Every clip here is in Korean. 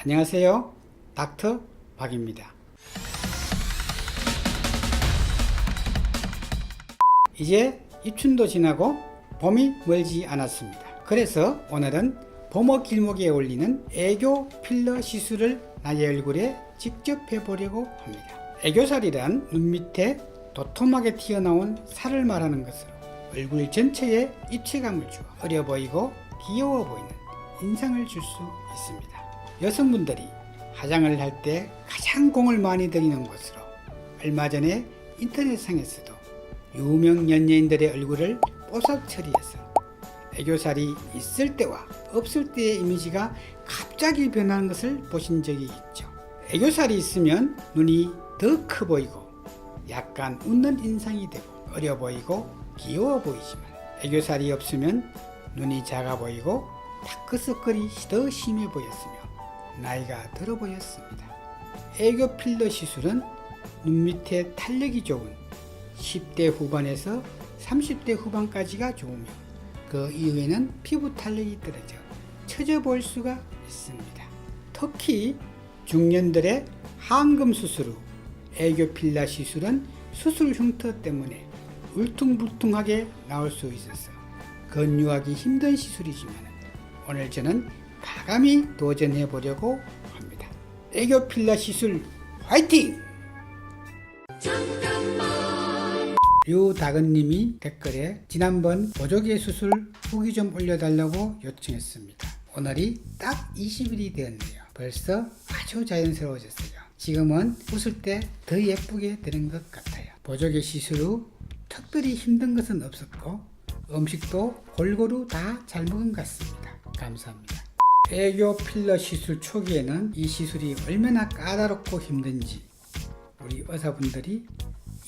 안녕하세요. 닥터 박입니다. 이제 입춘도 지나고 봄이 멀지 않았습니다. 그래서 오늘은 봄어 길목에 올리는 애교 필러 시술을 나의 얼굴에 직접 해보려고 합니다. 애교살이란 눈 밑에 도톰하게 튀어나온 살을 말하는 것으로 얼굴 전체에 입체감을 주어 어려 보이고 귀여워 보이는 인상을 줄 수 있습니다. 여성분들이 화장을 할 때 가장 공을 많이 들이는 것으로 얼마 전에 인터넷상에서도 유명 연예인들의 얼굴을 뽀삭 처리해서 애교살이 있을 때와 없을 때의 이미지가 갑자기 변하는 것을 보신 적이 있죠. 애교살이 있으면 눈이 더 커 보이고 약간 웃는 인상이 되고 어려 보이고 귀여워 보이지만 애교살이 없으면 눈이 작아 보이고 다크서클이 더 심해 보였으며 나이가 들어 보였습니다. 애교 필러 시술은 눈 밑에 탄력이 좋은 10대 후반에서 30대 후반까지가 좋으며 그 이후에는 피부 탄력이 떨어져 처져 보일 수가 있습니다. 특히 중년들의 항금 수술 후 애교 필라 시술은 수술 흉터 때문에 울퉁불퉁하게 나올 수 있어서 건유하기 힘든 시술이지만 오늘 저는 가감히 도전해 보려고 합니다. 애교 필라 시술 화이팅! 류다근님이 댓글에 지난번 보조개 수술 후기 좀 올려달라고 요청했습니다. 오늘이 딱 20일이 되었네요. 벌써 아주 자연스러워졌어요. 지금은 웃을 때 더 예쁘게 되는 것 같아요. 보조개 시술 후 특별히 힘든 것은 없었고 음식도 골고루 다 잘 먹은 것 같습니다. 감사합니다. 애교 필러 시술 초기에는 이 시술이 얼마나 까다롭고 힘든지 우리 의사분들이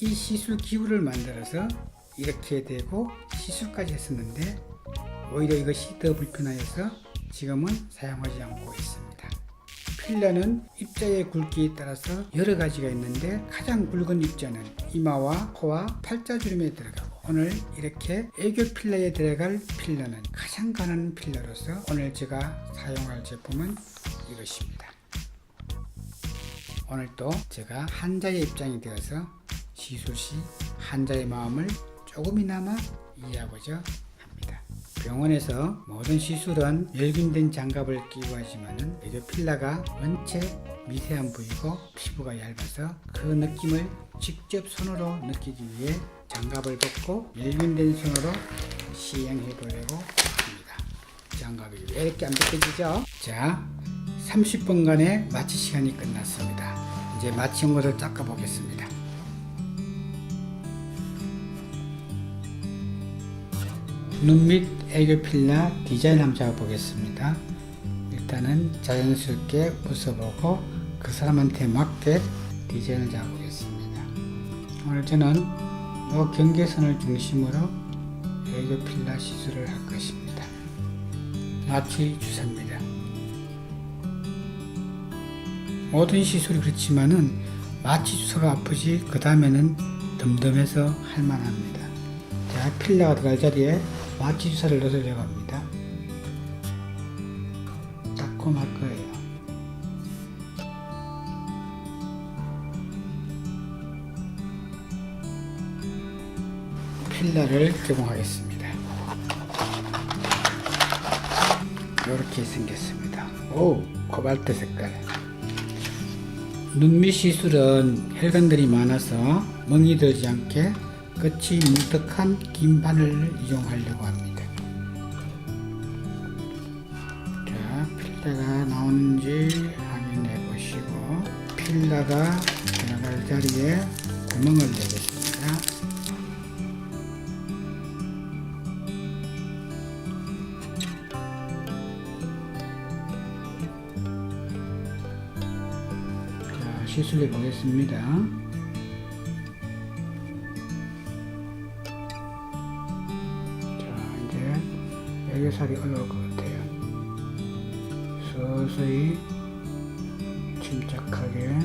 이 시술 기구를 만들어서 이렇게 되고 시술까지 했었는데 오히려 이것이 더 불편하여서 지금은 사용하지 않고 있습니다. 필러는 입자의 굵기에 따라서 여러 가지가 있는데 가장 굵은 입자는 이마와 코와 팔자주름에 들어가고 오늘 이렇게 애교 필러에 들어갈 필러는 가장 가는 필러로서 오늘 제가 사용할 제품은 이것입니다. 오늘 또 제가 환자의 입장이 되어서 시술 시 환자의 마음을 조금이나마 이해하고자 합니다. 병원에서 모든 시술은 멸균된 장갑을 끼고 하지만은 애교 필라가 원체 미세한 부위고 피부가 얇아서 그 느낌을 직접 손으로 느끼기 위해 장갑을 벗고 멸균된 손으로 시행해 보려고 합니다. 장갑이 왜 이렇게 안 벗겨지죠? 자, 30분간의 마취 시간이 끝났습니다. 이제 마취한 것을 닦아 보겠습니다. 눈 밑 애교 필라 디자인 한번 잡아보겠습니다. 일단은 자연스럽게 웃어보고 그 사람한테 맞게 디자인을 잡아보겠습니다. 오늘 저는 이 경계선을 중심으로 애교 필라 시술을 할 것입니다. 마취 주사입니다. 모든 시술이 그렇지만은 마취 주사가 아프지 그 다음에는 덤덤해서 할만합니다. 자 필라가 들어갈 자리에 마취 주사를 넣으려고 합니다. 닦고 말 거예요. 필라를 개봉하겠습니다. 이렇게 생겼습니다. 오, 코발트 색깔. 눈밑 시술은 혈관들이 많아서 멍이 들지 않게 끝이 뭉툭한 긴 바늘을 이용하려고 합니다. 자, 필라가 나오는지 확인해 보시고 필라가 들어갈 자리에 구멍을 내겠습니다. 시술해 보겠습니다. 자, 이제 애교살이 올라올 것 같아요. 서서히 침착하게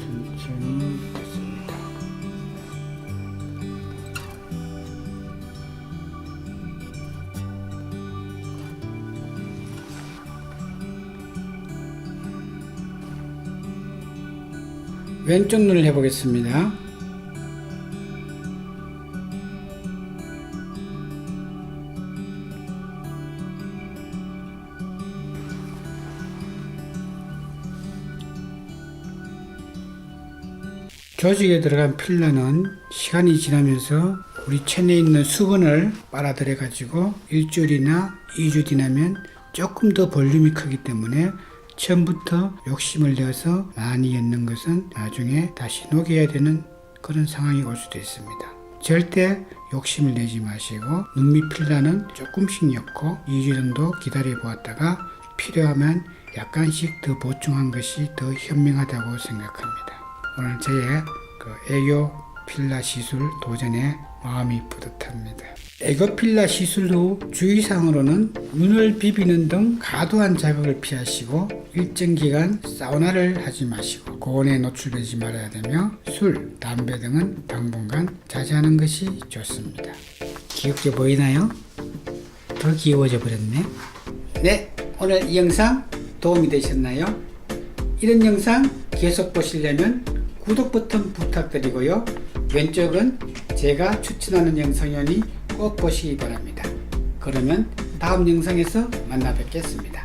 천천히 왼쪽 눈을 해보겠습니다. 조직에 들어간 필러는 시간이 지나면서 우리 체내에 있는 수분을 빨아들여 가지고 일주일이나 2주 지나면 조금 더 볼륨이 크기 때문에 처음부터 욕심을 내어서 많이 엮는 것은 나중에 다시 녹여야 되는 그런 상황이 올 수도 있습니다. 절대 욕심을 내지 마시고 눈밑 필러는 조금씩 엮고 2주 정도 기다려 보았다가 필요하면 약간씩 더 보충한 것이 더 현명하다고 생각합니다. 오늘 저의 그 애교 필라 시술 도전에 마음이 뿌듯합니다. 애교 필라 시술 후 주의사항으로는 눈을 비비는 등 과도한 자극을 피하시고 일정 기간 사우나를 하지 마시고 고온에 노출되지 말아야 되며 술, 담배 등은 당분간 자제하는 것이 좋습니다. 귀엽게 보이나요? 더 귀여워져 버렸네. 네, 오늘 이 영상 도움이 되셨나요? 이런 영상 계속 보시려면 구독 버튼 부탁드리고요. 왼쪽은 제가 추천하는 영상이니 꼭 보시기 바랍니다. 그러면 다음 영상에서 만나 뵙겠습니다.